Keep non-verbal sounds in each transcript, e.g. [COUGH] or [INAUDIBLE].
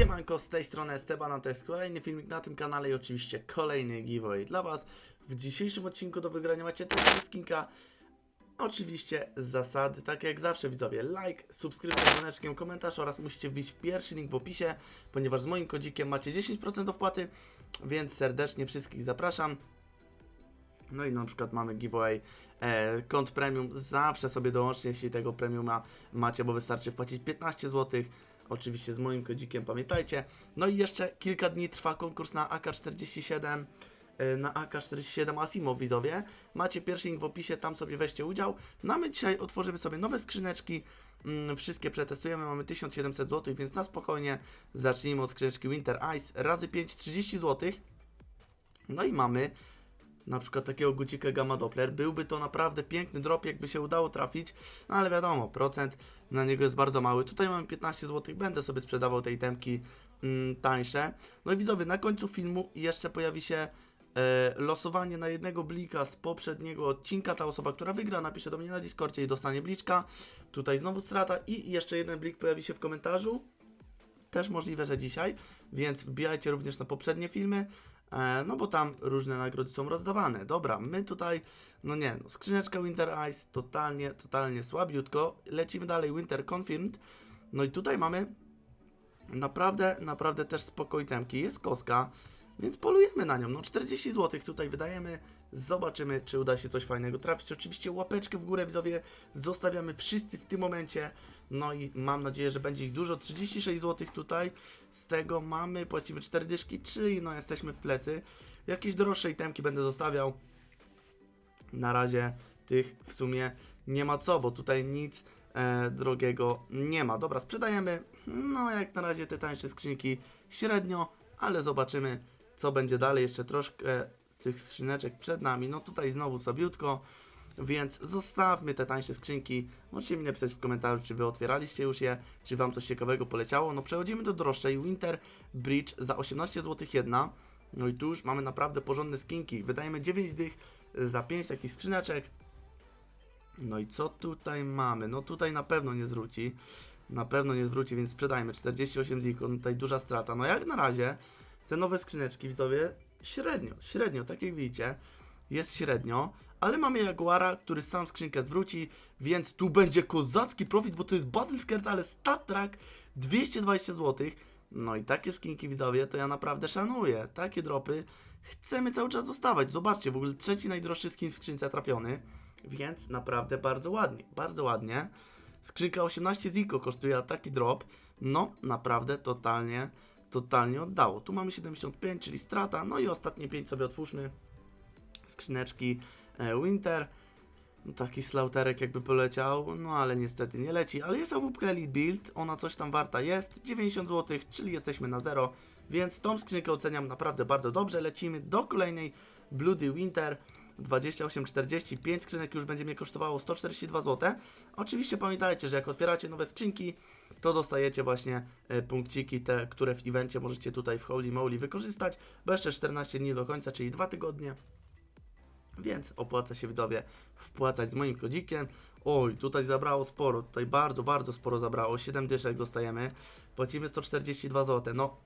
Siemanko, z tej strony Esteban, to jest kolejny filmik na tym kanale i oczywiście kolejny giveaway dla Was. W dzisiejszym odcinku do wygrania macie tego skinka. Oczywiście zasady, tak jak zawsze widzowie, like, subskrypcja, z dzwoneczkiem, komentarz oraz musicie wbić pierwszy link w opisie, ponieważ z moim kodzikiem macie 10% opłaty, więc serdecznie wszystkich zapraszam. No i na przykład mamy giveaway e, kont premium, zawsze sobie dołączcie, jeśli tego premiuma macie, bo wystarczy wpłacić 15 zł. Oczywiście z moim kodzikiem, pamiętajcie. No i jeszcze kilka dni trwa konkurs na AK-47 e, na AK-47 Asimo widzowie. Macie pierwszy link w opisie, tam sobie weźcie udział. No a my dzisiaj otworzymy sobie nowe skrzyneczki. Mm, wszystkie przetestujemy, mamy 1700 zł, więc na spokojnie zacznijmy od skrzyneczki Winter Ice razy 5, 30 zł. No i mamy na przykład takiego gucika Gamma Doppler. Byłby to naprawdę piękny drop, jakby się udało trafić, no ale wiadomo, procent na niego jest bardzo mały. Tutaj mamy 15 zł, będę sobie sprzedawał te itemki mm, tańsze. No i widzowie, na końcu filmu jeszcze pojawi się e, losowanie na jednego blika z poprzedniego odcinka. Ta osoba, która wygra, napisze do mnie na Discordzie i dostanie bliczka. Tutaj znowu strata i jeszcze jeden blik pojawi się w komentarzu. Też możliwe, że dzisiaj, więc wbijajcie również na poprzednie filmy. E, no bo tam różne nagrody są rozdawane. Dobra, my tutaj, no nie, no, skrzyneczka Winter Ice, totalnie, totalnie słabiutko. Lecimy dalej, Winter Confirmed. No i tutaj mamy naprawdę, naprawdę też spokojne temki. Jest koska, więc polujemy na nią. No 40 zł tutaj wydajemy. Zobaczymy, czy uda się coś fajnego trafić. Oczywiście łapeczkę w górę, widzowie, zostawiamy wszyscy w tym momencie. No i mam nadzieję, że będzie ich dużo. 36 zł tutaj. Z tego mamy, płacimy 4 dyszki, czyli no jesteśmy w plecy. Jakieś droższe itemki będę zostawiał. Na razie tych w sumie nie ma co, bo tutaj nic e, drogiego nie ma. Dobra, sprzedajemy. No jak na razie te tańsze skrzynki średnio, ale zobaczymy co będzie dalej. Jeszcze troszkę tych skrzyneczek przed nami. No tutaj znowu sobiutko. Więc zostawmy te tańsze skrzynki. Możecie mi napisać w komentarzu, czy wy otwieraliście już je, czy wam coś ciekawego poleciało. No przechodzimy do droższej. Winter Bridge za 18 zł jedna. No i tu już mamy naprawdę porządne skinki. Wydajemy 9 dych za 5 takich skrzyneczek. No i co tutaj mamy? No tutaj na pewno nie zwróci. Na pewno nie zwróci, więc sprzedajmy. 48 ziko, no tutaj duża strata. No jak na razie te nowe skrzyneczki, widzowie, średnio, średnio, tak jak widzicie, jest średnio, ale mamy Jaguara, który sam skrzynkę zwróci, więc tu będzie kozacki profit, bo to jest Battle Skirt, ale Stat Track 220 zł. No i takie skinki, widzowie, to ja naprawdę szanuję. Takie dropy chcemy cały czas dostawać. Zobaczcie, w ogóle trzeci najdroższy skin w skrzynce trafiony, więc naprawdę bardzo ładnie, bardzo ładnie. Skrzynka 18 ziko kosztuje a taki drop. No, naprawdę totalnie, totalnie oddało. Tu mamy 75, czyli strata. No i ostatnie 5 sobie otwórzmy. Skrzyneczki e, Winter. No, taki slauterek jakby poleciał, no ale niestety nie leci. Ale jest AWP Elite Build, ona coś tam warta jest. 90 zł, czyli jesteśmy na zero. Więc tą skrzynkę oceniam naprawdę bardzo dobrze. Lecimy do kolejnej Bloody Winter. 28,45 skrzynek już będzie mnie kosztowało 142 zł. Oczywiście pamiętajcie, że jak otwieracie nowe skrzynki, to dostajecie właśnie e, punkciki te, które w evencie możecie tutaj w Holy Moly wykorzystać, bo jeszcze 14 dni do końca, czyli 2 tygodnie. Więc opłaca się widzowie wpłacać z moim kodzikiem. Oj, tutaj zabrało sporo, tutaj bardzo, bardzo sporo zabrało. 7 dyszek dostajemy. Płacimy 142 zł. No,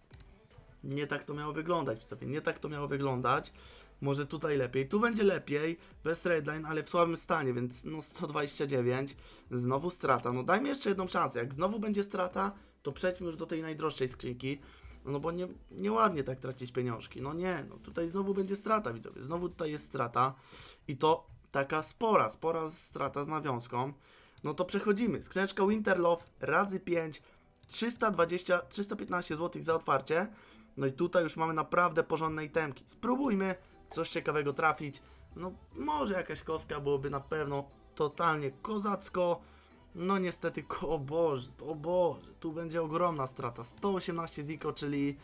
nie tak to miało wyglądać, widzowie. Nie tak to miało wyglądać. Może tutaj lepiej. Tu będzie lepiej, bez redline, ale w słabym stanie, więc no 129. Znowu strata. No dajmy jeszcze jedną szansę. Jak znowu będzie strata, to przejdźmy już do tej najdroższej skrzynki. No bo nie, nieładnie tak tracić pieniążki. No nie, no tutaj znowu będzie strata, widzowie. Znowu tutaj jest strata. I to taka spora, spora strata z nawiązką. No to przechodzimy. Skrzyneczka Winterlove razy 5, 320, 315 zł za otwarcie. No i tutaj już mamy naprawdę porządne itemki. Spróbujmy coś ciekawego trafić. No może jakaś kostka byłoby na pewno totalnie kozacko. No niestety, [LAUGHS] o Boże, o Boże, tu będzie ogromna strata. 118 ziko, czyli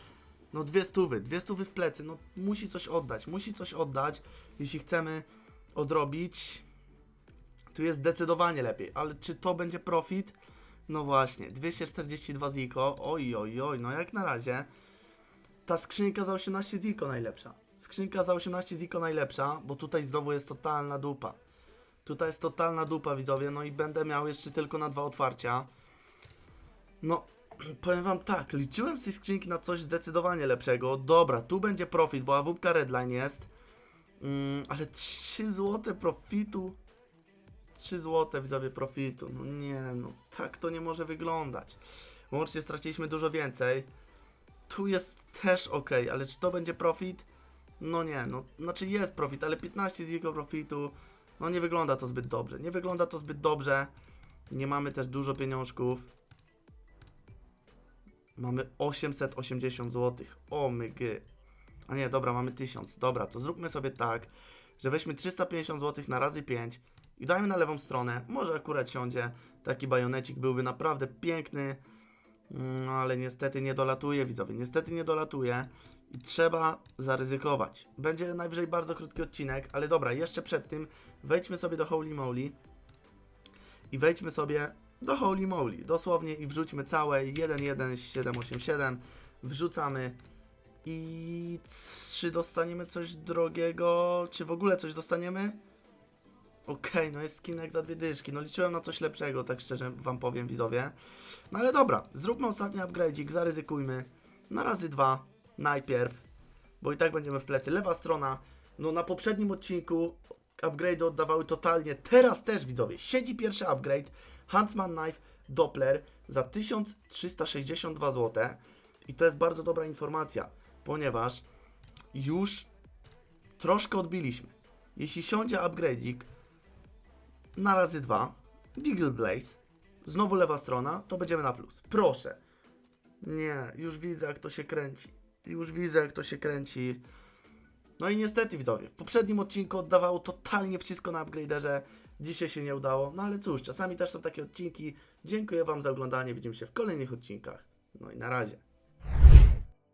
no dwie stówy, dwie stówy w plecy. No musi coś oddać, musi coś oddać, jeśli chcemy odrobić. Tu jest zdecydowanie lepiej, ale czy to będzie profit? No właśnie, 242 ziko, oj, oj, oj, no jak na razie ta skrzynka za 18 ziko najlepsza. Skrzynka za 18 ziko najlepsza, bo tutaj znowu jest totalna dupa. Tutaj jest totalna dupa, widzowie, no i będę miał jeszcze tylko na dwa otwarcia. No, [CLEARS THROAT] powiem wam tak, liczyłem z tej skrzynki na coś zdecydowanie lepszego. Dobra, tu będzie profit, bo AWP Redline jest. Mm, ale 3 złote profitu. 3 złote widzowie profitu. No nie, no tak to nie może wyglądać. Łącznie straciliśmy dużo więcej. Tu jest też ok, ale czy to będzie profit? No nie, no znaczy jest profit, ale 15 z jego profitu. No nie wygląda to zbyt dobrze. Nie wygląda to zbyt dobrze. Nie mamy też dużo pieniążków. Mamy 880 zł. O mygy. A nie, dobra, mamy 1000. Dobra, to zróbmy sobie tak, że weźmy 350 zł na razy 5 i dajmy na lewą stronę. Może akurat siądzie. Taki bajonecik byłby naprawdę piękny. No ale niestety nie dolatuje, widzowie. Niestety nie dolatuje. I trzeba zaryzykować. Będzie najwyżej bardzo krótki odcinek, ale dobra, jeszcze przed tym wejdźmy sobie do Holy Moly i wejdźmy sobie do Holy Moly, dosłownie i wrzućmy całe 11787, wrzucamy i czy dostaniemy coś drogiego, czy w ogóle coś dostaniemy? Okej, no jest skinek za dwie dyszki, no liczyłem na coś lepszego, tak szczerze wam powiem widzowie. No ale dobra, zróbmy ostatni upgrade'ik, zaryzykujmy, na razy dwa, najpierw, bo i tak będziemy w plecy. Lewa strona, no na poprzednim odcinku upgrade oddawały totalnie, teraz też widzowie, siedzi pierwszy upgrade, Huntsman Knife Doppler za 1362 zł i to jest bardzo dobra informacja, ponieważ już troszkę odbiliśmy. Jeśli siądzie upgrade'ik na razy dwa, Deagle Blaze, znowu lewa strona, to będziemy na plus. Proszę. Nie, już widzę jak to się kręci. Już widzę jak to się kręci. No i niestety widzowie, w poprzednim odcinku oddawało totalnie wszystko na upgraderze. Dzisiaj się nie udało, no ale cóż, czasami też są takie odcinki. Dziękuję Wam za oglądanie, widzimy się w kolejnych odcinkach. No i na razie.